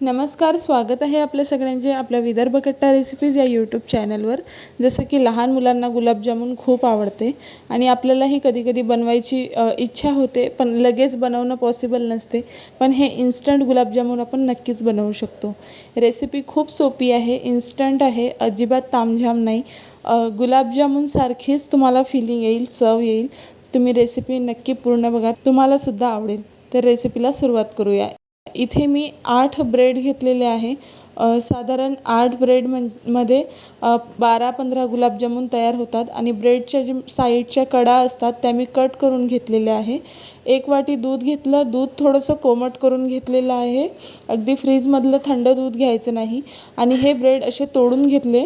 नमस्कार स्वागत आहे आपल्या सगळ्यांचे आपल्या विदर्भ कट्टा रेसिपीज या यूट्यूब चॅनलवर जसं की लहान मुलांना गुलाबजामुन खूप आवडते आणि आपल्यालाही कधी कधी बनवायची इच्छा होते पण लगेच बनवणं पॉसिबल नसते. पण हे इन्स्टंट गुलाबजामुन आपण नक्कीच बनवू शकतो. रेसिपी खूप सोपी आहे इन्स्टंट आहे अजिबात तामझाम नाही. गुलाबजामूनसारखीच गुलाबजामुनसारखीच तुम्हाला फिलिंग येईल चव येईल. तुम्ही रेसिपी नक्की पूर्ण बघा तुम्हालासुद्धा आवडेल. तर रेसिपीला सुरुवात करूया. इथे मी आठ ब्रेड घेतलेले आहे. साधारण आठ ब्रेड म्हणमध्ये बारा पंधरा गुलाबजामुन तयार होतात आणि ब्रेडच्या जे साईडच्या कडा असतात त्या मी कट करून घेतलेल्या आहे. एक वाटी दूध घेतलं दूध थोडंसं कोमट करून घेतलेलं आहे. अगदी फ्रीजमधलं थंड दूध घ्यायचं नाही आणि हे ब्रेड असे तोडून घेतले.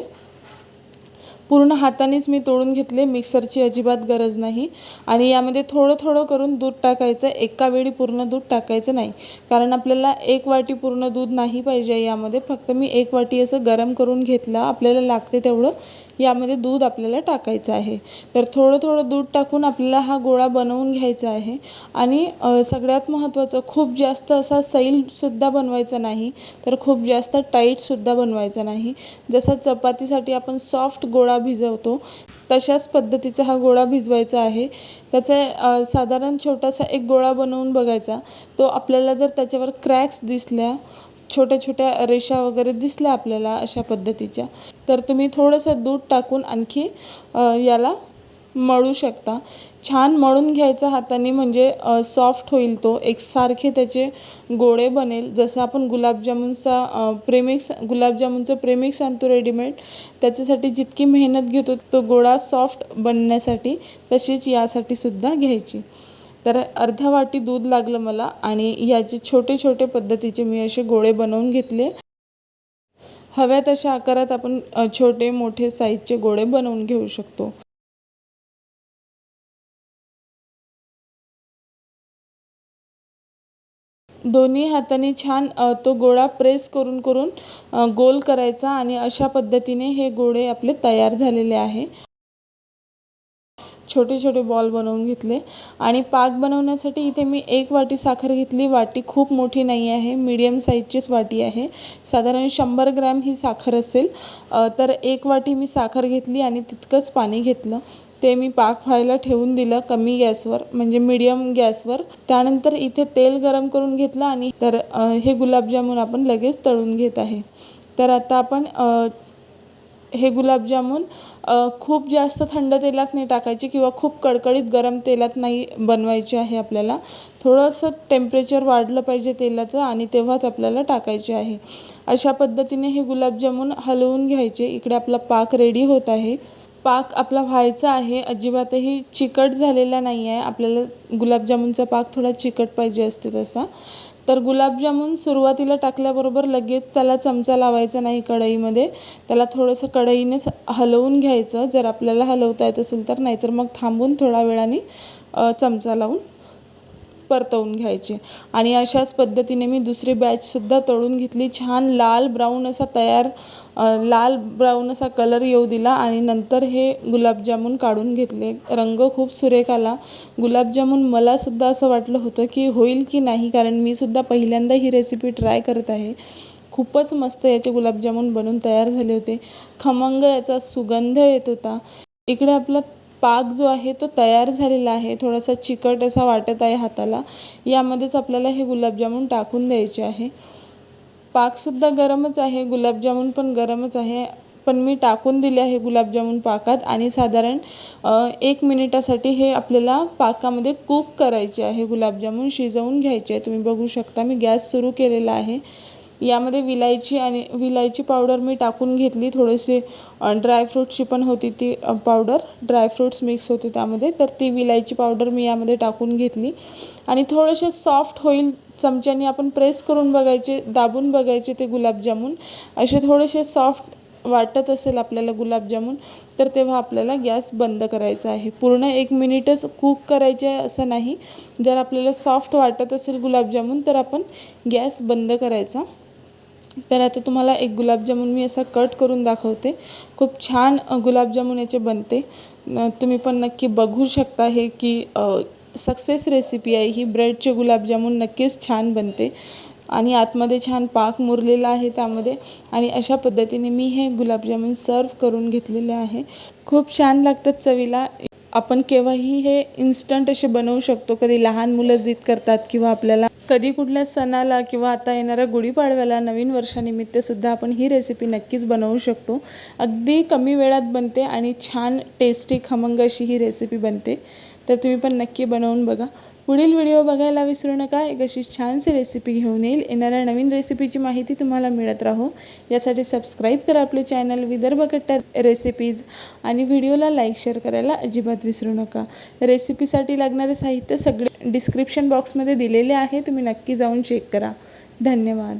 पूर्ण हातानेच मी तोडून घेतले. मिक्सरची अजिबात गरज नाही. आणि यामध्ये थोडं थोडं करून दूध टाकायचं. एका वेळी पूर्ण दूध टाकायचं नाही. कारण आपल्याला एक वाटी पूर्ण दूध नाही पाहिजे यामध्ये. फक्त मी एक वाटी असं गरम करून घेतलं. आपल्याला लागते तेवढं. यामध्ये दूध आपल्याला टाकायचं आहे. तर थोडं थोडं दूध टाकून आपल्याला हा गोळा बनवून घ्यायचा आहे. आणि सगळ्यात महत्त्वाचं खूप जास्त असा सैलसुद्धा बनवायचा नाही तर खूप जास्त टाईटसुद्धा बनवायचा नाही. जसा चपातीसाठी आपण सॉफ्ट गोळा भिजवतो तशाच पद्धतीचा हा गोळा भिजवायचा आहे. त्याचा साधारण छोटासा एक गोळा बनवून बघायचा. तो आपल्याला जर त्याच्यावर क्रॅक्स दिसल्या छोट्या छोट्या रेषा वगैरे दिसल्या आपल्याला अशा पद्धतीच्या. तर तुम्ही थोडंसं दूध टाकून आणखी याला मळू शकता. छान मळून घ्यायचा हाताने म्हणजे सॉफ्ट होईल तो. एकसारखे त्याचे गोळे बनेल. जसं आपण गुलाबजामुनचा प्रेमिक्स गुलाबजामुनचं प्रेमिक्स आणतो रेडीमेड त्याच्यासाठी जितकी मेहनत घेतो तो गोळा सॉफ्ट बनण्यासाठी तशीच यासाठी सुद्धा घ्यायची. तर अर्धा वाटी दूध लागलं मला आणि याचे छोटे छोटे पद्धतीचे मी असे गोळे बनवून घेतले. हव्या तशा आकारात आपण छोटे मोठे साईजचे गोळे बनवून घेऊ शकतो. दोन्ही हाताने छान तो गोळा प्रेस करून करून गोल करायचा आणि अशा पद्धतीने हे गोळे आपले तयार झालेले आहे. छोटे छोटे बॉल बनवून घेतले. आणि पाक बनवण्यासाठी इथे मी एक वाटी साखर घेतली. वाटी खूप मोठी नाही आहे. मीडियम साईजचीच वाटी आहे. साधारण शंभर ग्रॅम ही साखर असेल. तर एक वाटी मी साखर घेतली आणि तितकंच पाणी घेतलं. ते मी पाक व्हायला ठेवून दिलं कमी गॅसवर म्हणजे मीडियम गॅसवर. त्यानंतर इथे तेल गरम करून घेतलं आणि तर हे गुलाबजामुन आपण लगेच तळून घेत आहे. तर आता आपण हे गुलाबजामुन खूप जास्त थंड तेलात नाही टाकायचे किंवा खूप कडकडीत गरम तेलात नाही बनवायची आहे आपल्याला. थोडंसं टेम्परेचर वाढलं पाहिजे तेलाचं आणि तेव्हाच आपल्याला टाकायचे आहे. अशा पद्धतीने हे गुलाबजामुन हलवून घ्यायचे. इकडे आपला पाक रेडी होत आहे. पाक आपला व्हायचा आहे. अजिबातही चिकट झालेला नाही आहे आपल्याला गुलाबजामुनचा पाक थोडा चिकट पाहिजे असते तसा. तर गुलाबजामुन सुरुवातीला टाकल्याबरोबर लगेच त्याला चमचा लावायचा नाही कढईमध्ये. त्याला थोडंसं कढईनेच हलवून घ्यायचं. जर आपल्याला हलवता येत असेल तर नाहीतर मग थांबून थोडा वेळाने चमचा लावून परतवून घ्यायचे. आणि अशाच पद्धतीने मी दुसरी बॅचसुद्धा तळून घेतली. छान लाल ब्राऊन असा तयार लाल ब्राऊन असा कलर येऊ दिला. आणि नंतर हे गुलाबजामून काढून घेतले. रंग खूप सुरेख आला. गुलाबजामून मलासुद्धा असं वाटलं होतं की होईल की नाही कारण मी सुद्धा पहिल्यांदा ही रेसिपी ट्राय करत आहे. खूपच मस्त याचे गुलाबजामून बनून तयार झाले होते. खमंग याचा सुगंध येत होता. इकडे आपला पाक जो आहे तो तयार झालेला आहे. थोडासा चिकट असा वाटत आहे हाताला. यामध्येच आपल्याला हे गुलाबजामुन टाकून द्यायचे आहे. पाकसुद्धा गरमच आहे. गुलाबजामुन पण गरमच आहे. पण मी टाकून दिले आहे गुलाबजामुन पाकात आणि साधारण एक मिनिटासाठी हे आपल्याला पाकामध्ये कुक करायचे आहे. गुलाबजामुन शिजवून घ्यायचे आहे. तुम्ही बघू शकता मी गॅस सुरू केलेला आहे. यामध्ये विलायची आणि विलायची पावडर मी टाकून घेतली. थोडेसे ड्रायफ्रूटची पण होती ती पावडर ड्रायफ्रूट्स मिक्स होते त्यामध्ये. तर ती विलायची पावडर मी यामध्ये टाकून घेतली. आणि थोडेसे सॉफ्ट होईल चमच्याने आपण प्रेस करून बघायचे दाबून बघायचे ते गुलाबजामून. असे थोडेसे सॉफ्ट वाटत असेल आपल्याला गुलाबजामून तर तेव्हा आपल्याला गॅस बंद करायचा आहे. पूर्ण एक मिनिटच कुक करायचे आहे असं नाही. जर आपल्याला सॉफ्ट वाटत असेल गुलाबजामून तर आपण गॅस बंद करायचा. तर आता तुम्हाला एक गुलाबजामुन मी असा कट करून दाखवते. खूप छान गुलाबजामुन याचे बनते. तुम्ही पण नक्की बघू शकता हे की सक्सेस रेसिपी आहे. ही ब्रेडचे गुलाबजामुन नक्कीच छान बनते. आणि आतमध्ये छान पाक मुरलेला आहे त्यामध्ये. आणि अशा पद्धतीने मी हे गुलाबजामुन सर्व करून घेतलेले आहे. खूप छान लागतात चवीला. आपण केव्हाही हे इन्स्टंट असे बनवू शकतो. कधी लहान मुलं जिद करतात किंवा आपल्याला कधी कुठल्या सणाला किंवा आता येणाऱ्या गुढीपाडव्याला नवीन वर्षानिमित्त सुद्धा आपण ही रेसिपी नक्कीच बनवू शकतो. अगदी कमी वेळात बनते आणि छान टेस्टी खमंग अशी ही रेसिपी बनते. तर तुम्ही पण नक्की बनवून बघा. पुढील व्हिडिओ बघायला विसरू नका. एक अशी छानशी रेसिपी घेऊन येईल. येणाऱ्या नवीन रेसिपीची माहिती तुम्हाला मिळत राहो. यासाठी सबस्क्राईब करा आपले चॅनल विदर्भ कट्टर रेसिपीज आणि व्हिडिओला लाईक शेअर करायला अजिबात विसरू नका. रेसिपीसाठी लागणारे साहित्य सगळे डिस्क्रिप्शन बॉक्समध्ये दिलेले आहे. तुम्ही नक्की जाऊन चेक करा. धन्यवाद.